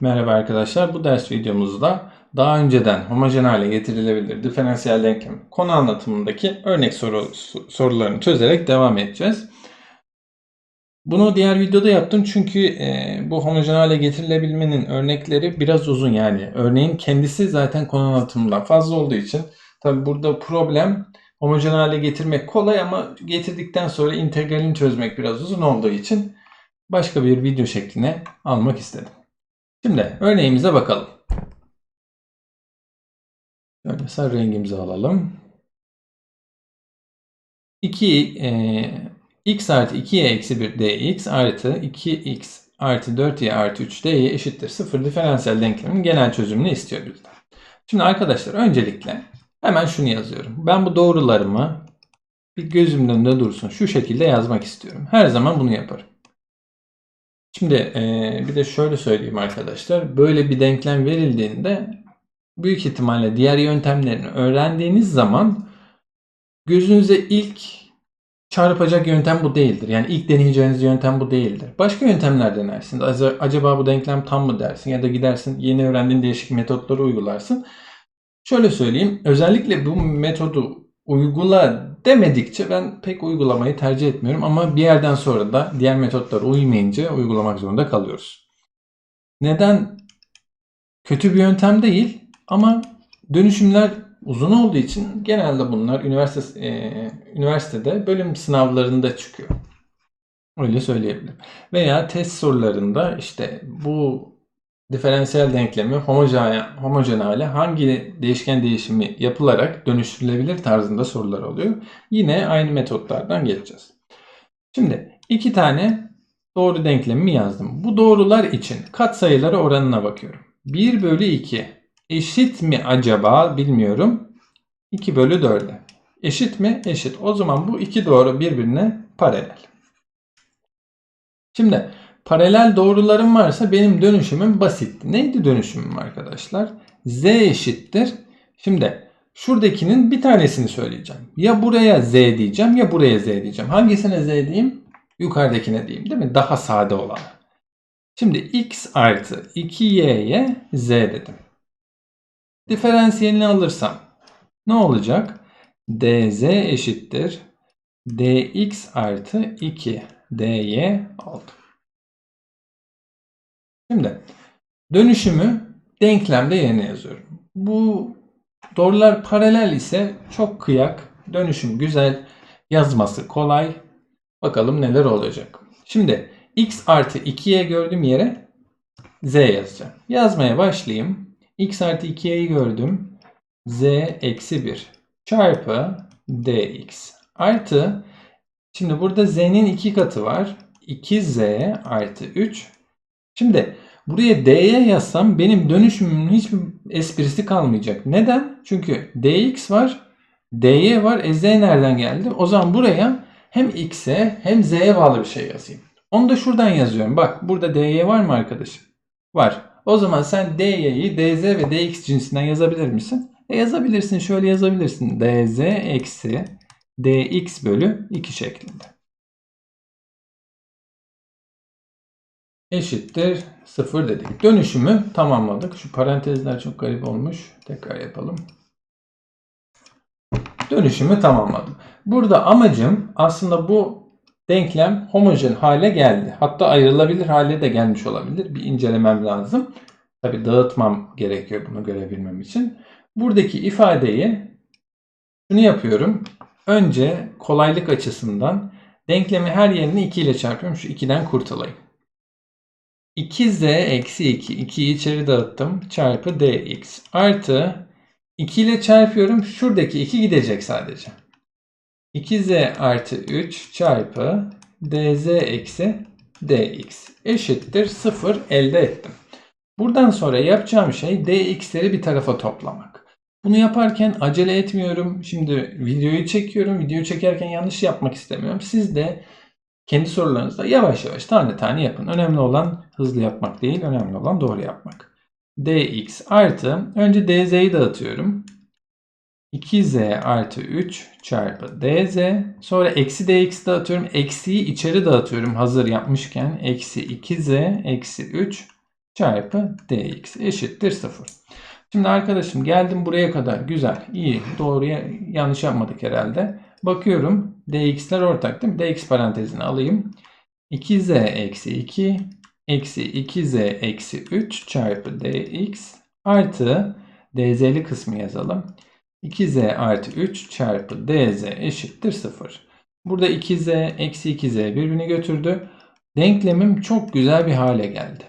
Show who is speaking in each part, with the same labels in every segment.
Speaker 1: Merhaba arkadaşlar. Bu ders videomuzda daha önceden homojen hale getirilebilir diferansiyel denklem konu anlatımındaki örnek soru, sorularını çözerek devam edeceğiz. Bunu diğer videoda yaptım çünkü e, bu homojen hale getirilebilmenin örnekleri biraz uzun yani. Örneğin kendisi zaten konu anlatımından fazla olduğu için tabi burada problem homojen hale getirmek kolay ama getirdikten sonra integralini çözmek biraz uzun olduğu için başka bir video şekline almak istedim. Şimdi örneğimize bakalım. Şöyle rengimizi alalım. 2 e, x artı 2y eksi 1 dx artı 2x artı 4y artı 3 dy eşittir 0 diferansiyel denklemin genel çözümünü istiyor bizden. Şimdi arkadaşlar öncelikle hemen şunu yazıyorum. Ben bu doğrularımı bir gözümün önünde dursun. Şu şekilde yazmak istiyorum. Her zaman bunu yaparım. Şimdi e, bir de şöyle söyleyeyim arkadaşlar. Böyle bir denklem verildiğinde büyük ihtimalle diğer yöntemlerini öğrendiğiniz zaman gözünüze ilk çarpacak yöntem bu değildir. Yani ilk deneyeceğiniz yöntem bu değildir. Başka yöntemler denersiniz. Acaba bu denklem tam mı dersin ya da gidersin yeni öğrendiğin değişik metotları uygularsın. Şöyle söyleyeyim. Özellikle bu metodu uygula demedikçe ben pek uygulamayı tercih etmiyorum ama bir yerden sonra da diğer metotlara uymayınca uygulamak zorunda kalıyoruz. Neden? Kötü bir yöntem değil ama dönüşümler uzun olduğu için genelde bunlar üniversite e, üniversitede bölüm sınavlarında çıkıyor. Öyle söyleyebilirim. Veya test sorularında işte bu diferansiyel denklemi homojen, hale hangi değişken değişimi yapılarak dönüştürülebilir tarzında sorular oluyor. Yine aynı metotlardan geçeceğiz. Şimdi iki tane doğru denklemimi yazdım. Bu doğrular için katsayıları oranına bakıyorum. 1 bölü 2 eşit mi acaba bilmiyorum. 2 bölü 4'e. Eşit mi? Eşit. O zaman bu iki doğru birbirine paralel. Şimdi Paralel doğrularım varsa benim dönüşümüm basit. Neydi dönüşümüm arkadaşlar? Z eşittir. Şimdi şuradakinin bir tanesini söyleyeceğim. Ya buraya Z diyeceğim ya buraya Z diyeceğim. Hangisine Z diyeyim? Yukarıdakine diyeyim değil mi? Daha sade olan. Şimdi x artı 2y'ye z dedim. Diferansiyelini alırsam ne olacak? dz eşittir dx artı 2 dy oldu. Şimdi dönüşümü denklemde yerine yazıyorum. Bu doğrular paralel ise çok kıyak. Dönüşüm güzel. Yazması kolay. Bakalım neler olacak. Şimdi x artı 2y gördüğüm yere z yazacağım. Yazmaya başlayayım. x artı 2y'yi gördüm. z eksi 1 çarpı dx artı şimdi burada z'nin iki katı var. 2z artı 3 Şimdi buraya D'ye yazsam benim dönüşümümün hiçbir esprisi kalmayacak. Neden? Çünkü Dx var, Dy var. E Z nereden geldi? O zaman buraya hem X'e hem Z'ye bağlı bir şey yazayım. Onu da şuradan yazıyorum. Bak burada Dy var mı arkadaşım? Var. O zaman sen Dy'yi Dz ve Dx cinsinden yazabilir misin? E yazabilirsin. Şöyle yazabilirsin. Dz eksi Dx bölü 2 şeklinde. Eşittir 0 dedik. Dönüşümü tamamladık. Şu parantezler çok garip olmuş. Tekrar yapalım. Dönüşümü tamamladım. Burada amacım aslında bu denklem homojen hale geldi. Hatta ayrılabilir hale de gelmiş olabilir. Bir incelemem lazım. Tabi dağıtmam gerekiyor bunu görebilmem için. Buradaki ifadeyi şunu yapıyorum. Önce kolaylık açısından denklemi her yerini 2 ile çarpıyorum. Şu 2'den kurtulayım. 2z eksi 2. 2'yi içeri dağıttım. Çarpı dx. Artı 2 ile çarpıyorum. Şuradaki 2 gidecek sadece. 2z artı 3 çarpı dz eksi dx eşittir 0 elde ettim. Buradan sonra yapacağım şey dx'leri bir tarafa toplamak. Bunu yaparken acele etmiyorum. Şimdi videoyu çekiyorum. Videoyu çekerken yanlış yapmak istemiyorum. Siz de kendi sorularınızda yavaş yavaş tane tane yapın. Önemli olan hızlı yapmak değil, önemli olan doğru yapmak. dx artı, önce dz'yi dağıtıyorum. 2z artı 3 çarpı dz. Sonra eksi dx dağıtıyorum. Eksiyi içeri dağıtıyorum hazır yapmışken. Eksi 2z eksi 3 çarpı dx eşittir 0. Şimdi arkadaşım geldim buraya kadar. Güzel, iyi, doğruya yanlış yapmadık herhalde. Bakıyorum dx'ler ortak değil mi? dx parantezini alayım. 2z eksi 2 eksi 2z eksi 3 çarpı dx artı dz'li kısmı yazalım. 2z artı 3 çarpı dz eşittir 0. Burada 2z eksi 2z birbirini götürdü. Denklemim çok güzel bir hale geldi.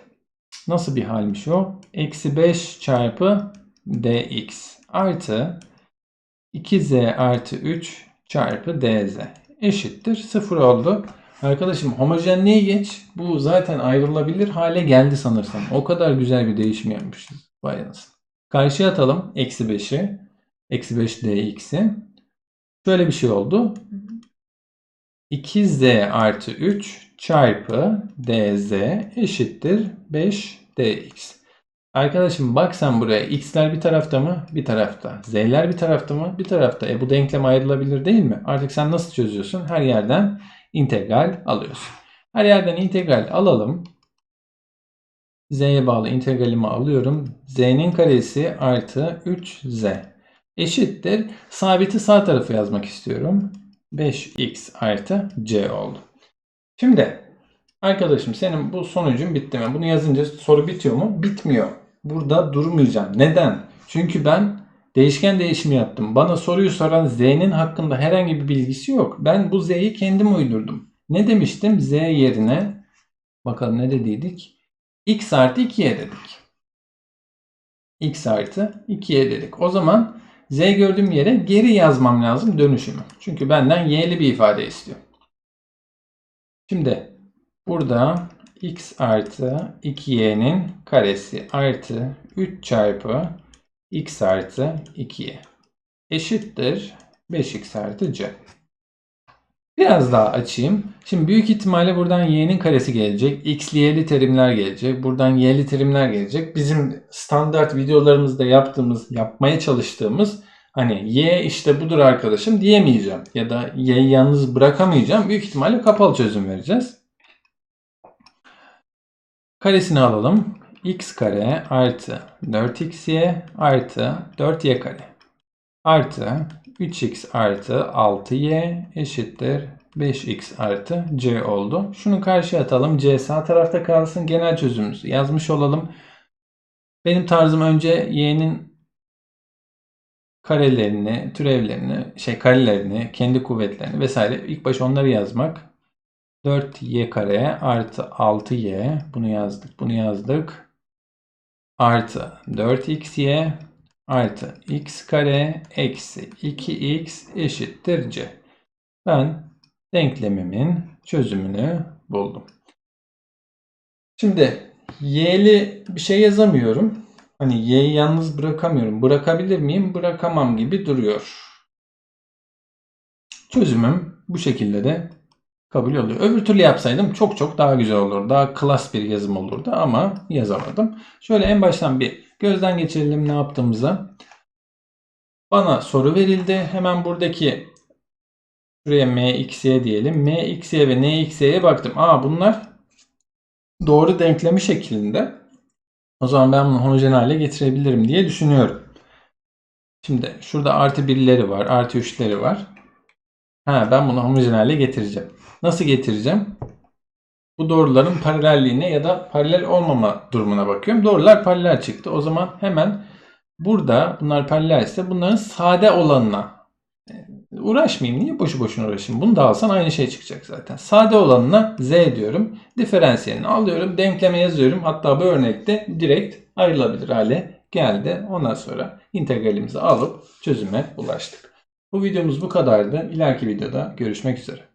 Speaker 1: Nasıl bir halmiş o? Eksi 5 çarpı dx artı 2z artı 3 çarpı dz eşittir 0 oldu. Arkadaşım homojenliğe geç. Bu zaten ayrılabilir hale geldi sanırsam. O kadar güzel bir değişim yapmışız. Vay anasını. Karşıya atalım. Eksi 5'i. Eksi 5 dx'i. Şöyle bir şey oldu. 2z artı 3 çarpı dz eşittir 5 dx. Arkadaşım bak sen buraya. X'ler bir tarafta mı? Bir tarafta. Z'ler bir tarafta mı? Bir tarafta. E bu denklem ayrılabilir değil mi? Artık sen nasıl çözüyorsun? Her yerden integral alıyorsun. Her yerden integral alalım. Z'ye bağlı integralimi alıyorum. Z'nin karesi artı 3Z eşittir. Sabiti sağ tarafa yazmak istiyorum. 5x artı c oldu. Şimdi arkadaşım senin bu sonucun bitti mi? Bunu yazınca soru bitiyor mu? Bitmiyor. Burada durmayacağım. Neden? Çünkü ben değişken değişimi yaptım. Bana soruyu soran z'nin hakkında herhangi bir bilgisi yok. Ben bu z'yi kendim uydurdum. Ne demiştim? z yerine bakalım ne dediydik? x artı 2'ye dedik. x artı 2'ye dedik. O zaman z gördüğüm yere geri yazmam lazım dönüşümü. Çünkü benden y'li bir ifade istiyor. Şimdi burada x artı 2y'nin karesi artı 3 çarpı x artı 2y eşittir 5x artı c. Biraz daha açayım. Şimdi büyük ihtimalle buradan y'nin karesi gelecek. x'li y'li terimler gelecek. Buradan y'li terimler gelecek. Bizim standart videolarımızda yaptığımız, yapmaya çalıştığımız hani y işte budur arkadaşım diyemeyeceğim. Ya da y'yi yalnız bırakamayacağım. Büyük ihtimalle kapalı çözüm vereceğiz. Karesini alalım. x kare artı 4xy artı 4y kare artı 3x artı 6y eşittir 5x artı c oldu. Şunu karşıya atalım. c sağ tarafta kalsın. Genel çözümümüzü yazmış olalım. Benim tarzım önce y'nin karelerini, türevlerini, şey karelerini, kendi kuvvetlerini vesaire ilk baş onları yazmak. 4y kare artı 6y bunu yazdık, bunu yazdık. Artı 4xy artı x kare eksi 2x eşittir c. Ben denklemimin çözümünü buldum. Şimdi y'li bir şey yazamıyorum. Hani y'yi yalnız bırakamıyorum. Bırakabilir miyim? Bırakamam gibi duruyor. Çözümüm bu şekilde de kabul oluyor. Öbür türlü yapsaydım çok çok daha güzel olurdu. Daha klas bir yazım olurdu ama yazamadım. Şöyle en baştan bir gözden geçirelim ne yaptığımızı. Bana soru verildi. Hemen buradaki şuraya mxy diyelim. mxy ve nxy'ye baktım. Aa bunlar doğru denklemi şeklinde. O zaman ben bunu homojen hale getirebilirim diye düşünüyorum. Şimdi şurada artı birleri var. Artı üçleri var. Ha, ben bunu homojen hale getireceğim. Nasıl getireceğim? Bu doğruların paralelliğine ya da paralel olmama durumuna bakıyorum. Doğrular paralel çıktı. O zaman hemen burada bunlar paralel ise bunların sade olanına uğraşmayayım. Niye boşu boşuna uğraşayım? Bunu da alsan aynı şey çıkacak zaten. Sade olanına z diyorum. Diferansiyelini alıyorum. Denkleme yazıyorum. Hatta bu örnekte direkt ayrılabilir hale geldi. Ondan sonra integralimizi alıp çözüme ulaştık. Bu videomuz bu kadardı. İleriki videoda görüşmek üzere.